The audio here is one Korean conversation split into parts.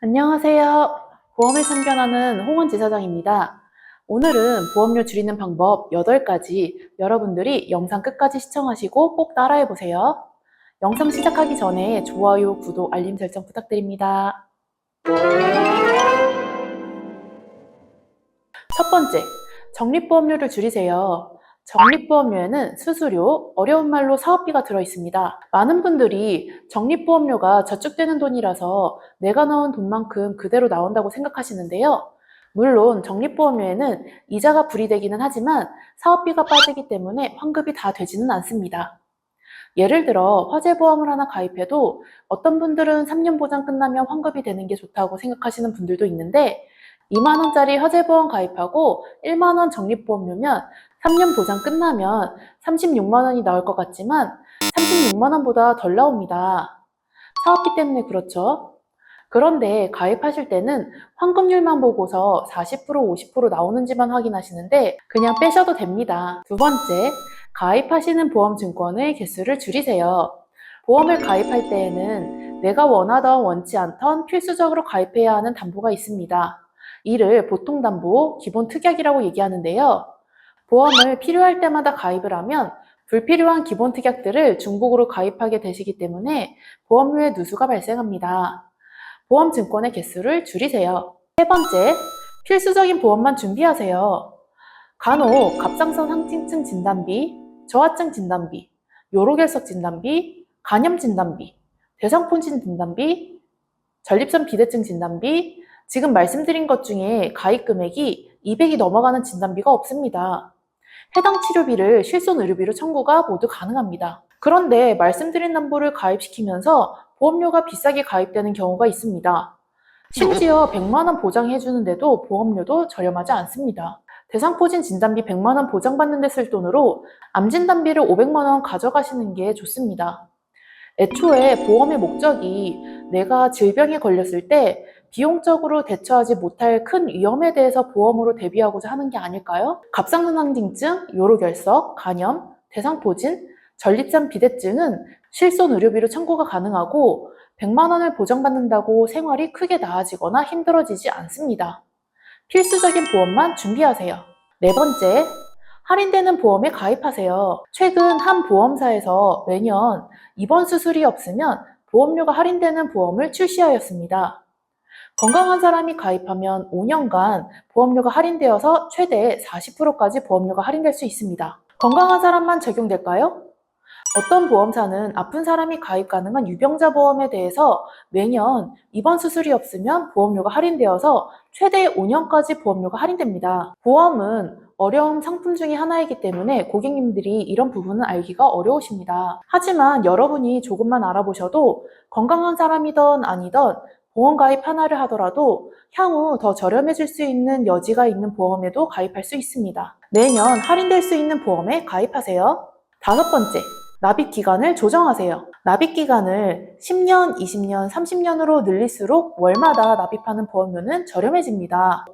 안녕하세요. 보험을 참견하는 홍원 지사장입니다. 오늘은 보험료 줄이는 방법 8가지 여러분들이 영상 끝까지 시청하시고 꼭 따라해 보세요. 영상 시작하기 전에 좋아요, 구독, 알림 설정 부탁드립니다. 첫 번째, 적립보험료를 줄이세요. 적립보험료에는 수수료, 어려운 말로 사업비가 들어 있습니다. 많은 분들이 적립보험료가 저축되는 돈이라서 내가 넣은 돈만큼 그대로 나온다고 생각하시는데요. 물론 적립보험료에는 이자가 불이되기는 하지만 사업비가 빠지기 때문에 환급이 다 되지는 않습니다. 예를 들어 화재보험을 하나 가입해도 어떤 분들은 3년 보장 끝나면 환급이 되는 게 좋다고 생각하시는 분들도 있는데 2만원짜리 화재보험 가입하고 1만원 적립보험료면 3년 보장 끝나면 36만 원이 나올 것 같지만 36만 원보다 덜 나옵니다. 사업비 때문에 그렇죠. 그런데 가입하실 때는 환급률만 보고서 40% 50% 나오는지만 확인하시는데 그냥 빼셔도 됩니다. 두 번째, 가입하시는 보험 증권의 개수를 줄이세요. 보험을 가입할 때에는 내가 원하던 원치 않던 필수적으로 가입해야 하는 담보가 있습니다. 이를 보통 담보, 기본 특약이라고 얘기하는데요. 보험을 필요할 때마다 가입을 하면 불필요한 기본 특약들을 중복으로 가입하게 되시기 때문에 보험료의 누수가 발생합니다. 보험 증권의 개수를 줄이세요. 세 번째, 필수적인 보험만 준비하세요. 간혹 갑상선 항진증 진단비, 저하증 진단비, 요로결석 진단비, 간염 진단비, 대상포진 진단비, 전립선 비대증 진단비, 지금 말씀드린 것 중에 가입 금액이 200이 넘어가는 진단비가 없습니다. 해당 치료비를 실손 의료비로 청구가 모두 가능합니다. 그런데 말씀드린 담보를 가입시키면서 보험료가 비싸게 가입되는 경우가 있습니다. 심지어 100만원 보장해주는데도 보험료도 저렴하지 않습니다. 대상포진 진단비 100만원 보장받는 데 쓸 돈으로 암 진단비를 500만원 가져가시는 게 좋습니다. 애초에 보험의 목적이 내가 질병에 걸렸을 때 비용적으로 대처하지 못할 큰 위험에 대해서 보험으로 대비하고자 하는 게 아닐까요? 갑상선항진증, 요로결석, 간염, 대상포진, 전립선 비대증은 실손 의료비로 청구가 가능하고 100만 원을 보장받는다고 생활이 크게 나아지거나 힘들어지지 않습니다. 필수적인 보험만 준비하세요. 네 번째, 할인되는 보험에 가입하세요. 최근 한 보험사에서 매년 입원 수술이 없으면 보험료가 할인되는 보험을 출시하였습니다. 건강한 사람이 가입하면 5년간 보험료가 할인되어서 최대 40%까지 보험료가 할인될 수 있습니다. 건강한 사람만 적용될까요? 어떤 보험사는 아픈 사람이 가입 가능한 유병자 보험에 대해서 매년 입원 수술이 없으면 보험료가 할인되어서 최대 5년까지 보험료가 할인됩니다. 보험은 어려운 상품 중의 하나이기 때문에 고객님들이 이런 부분은 알기가 어려우십니다. 하지만 여러분이 조금만 알아보셔도 건강한 사람이던 아니던 보험 가입 하나를 하더라도 향후 더 저렴해질 수 있는 여지가 있는 보험에도 가입할 수 있습니다. 매년 할인될 수 있는 보험에 가입하세요. 다섯 번째, 납입 기간을 조정하세요. 납입 기간을 10년, 20년, 30년으로 늘릴수록 월마다 납입하는 보험료는 저렴해집니다.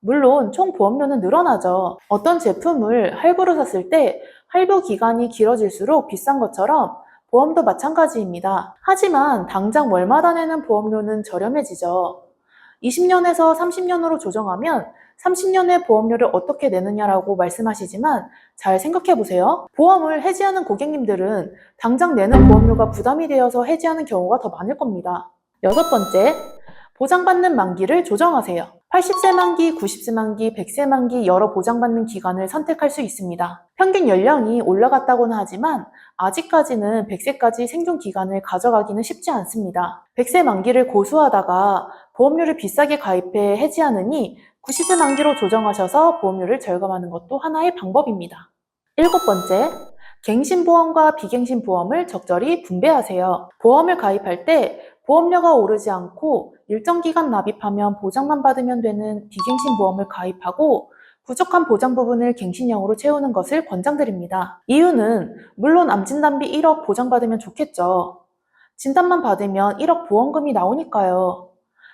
물론 총 보험료는 늘어나죠. 어떤 제품을 할부로 샀을 때 할부 기간이 길어질수록 비싼 것처럼 보험도 마찬가지입니다. 하지만 당장 월마다 내는 보험료는 저렴해지죠. 20년에서 30년으로 조정하면 30년의 보험료를 어떻게 내느냐라고 말씀하시지만 잘 생각해 보세요. 보험을 해지하는 고객님들은 당장 내는 보험료가 부담이 되어서 해지하는 경우가 더 많을 겁니다. 여섯 번째, 보장받는 만기를 조정하세요. 80세 만기, 90세 만기, 100세 만기 여러 보장받는 기간을 선택할 수 있습니다. 평균 연령이 올라갔다고는 하지만 아직까지는 100세까지 생존 기간을 가져가기는 쉽지 않습니다. 100세 만기를 고수하다가 보험료를 비싸게 가입해 해지하느니 90세 만기로 조정하셔서 보험료를 절감하는 것도 하나의 방법입니다. 일곱 번째, 갱신보험과 비갱신보험을 적절히 분배하세요. 보험을 가입할 때 보험료가 오르지 않고 일정 기간 납입하면 보장만 받으면 되는 비갱신 보험을 가입하고 부족한 보장 부분을 갱신형으로 채우는 것을 권장드립니다. 이유는 물론 암진단비 1억 보장받으면 좋겠죠. 진단만 받으면 1억 보험금이 나오니까요.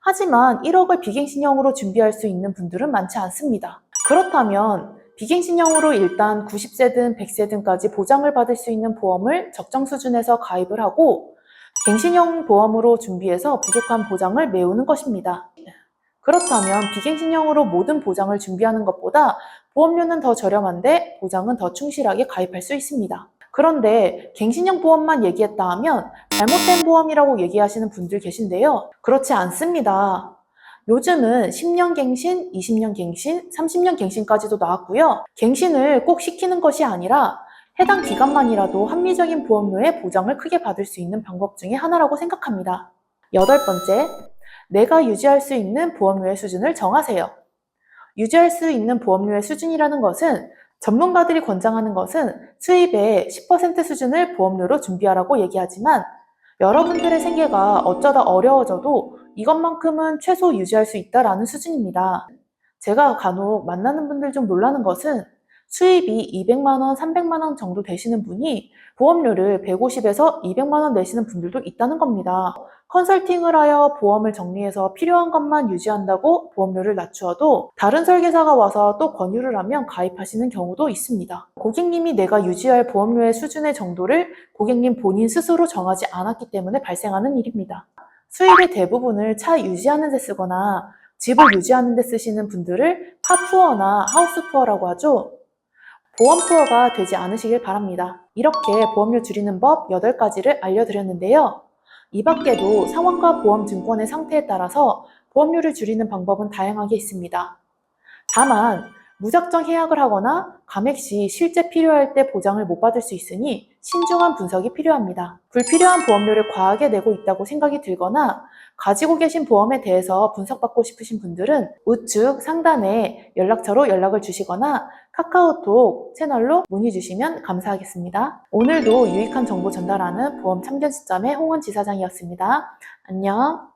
하지만 1억을 비갱신형으로 준비할 수 있는 분들은 많지 않습니다. 그렇다면 비갱신형으로 일단 90세든 100세든까지 보장을 받을 수 있는 보험을 적정 수준에서 가입을 하고 갱신형 보험으로 준비해서 부족한 보장을 메우는 것입니다. 그렇다면 비갱신형으로 모든 보장을 준비하는 것보다 보험료는 더 저렴한데 보장은 더 충실하게 가입할 수 있습니다. 그런데 갱신형 보험만 얘기했다 하면 잘못된 보험이라고 얘기하시는 분들 계신데요. 그렇지 않습니다. 요즘은 10년 갱신, 20년 갱신, 30년 갱신까지도 나왔고요. 갱신을 꼭 시키는 것이 아니라 해당 기간만이라도 합리적인 보험료의 보장을 크게 받을 수 있는 방법 중에 하나라고 생각합니다. 여덟 번째, 내가 유지할 수 있는 보험료의 수준을 정하세요. 유지할 수 있는 보험료의 수준이라는 것은 전문가들이 권장하는 것은 수입의 10% 수준을 보험료로 준비하라고 얘기하지만 여러분들의 생계가 어쩌다 어려워져도 이것만큼은 최소 유지할 수 있다라는 수준입니다. 제가 간혹 만나는 분들 좀 놀라는 것은 수입이 200만 원, 300만 원 정도 되시는 분이 보험료를 150에서 200만 원 내시는 분들도 있다는 겁니다. 컨설팅을 하여 보험을 정리해서 필요한 것만 유지한다고 보험료를 낮추어도 다른 설계사가 와서 또 권유를 하면 가입하시는 경우도 있습니다. 고객님이 내가 유지할 보험료의 수준의 정도를 고객님 본인 스스로 정하지 않았기 때문에 발생하는 일입니다. 수입의 대부분을 차 유지하는 데 쓰거나 집을 유지하는 데 쓰시는 분들을 파푸어나 하우스푸어라고 하죠. 보험푸어가 되지 않으시길 바랍니다. 이렇게 보험료 줄이는 법 8가지를 알려드렸는데요. 이 밖에도 상황과 보험 증권의 상태에 따라서 보험료를 줄이는 방법은 다양하게 있습니다. 다만 무작정 해약을 하거나 감액 시 실제 필요할 때 보장을 못 받을 수 있으니 신중한 분석이 필요합니다. 불필요한 보험료를 과하게 내고 있다고 생각이 들거나 가지고 계신 보험에 대해서 분석받고 싶으신 분들은 우측 상단에 연락처로 연락을 주시거나 카카오톡 채널로 문의 주시면 감사하겠습니다. 오늘도 유익한 정보 전달하는 보험 참견 시점의 홍원 지사장이었습니다. 안녕.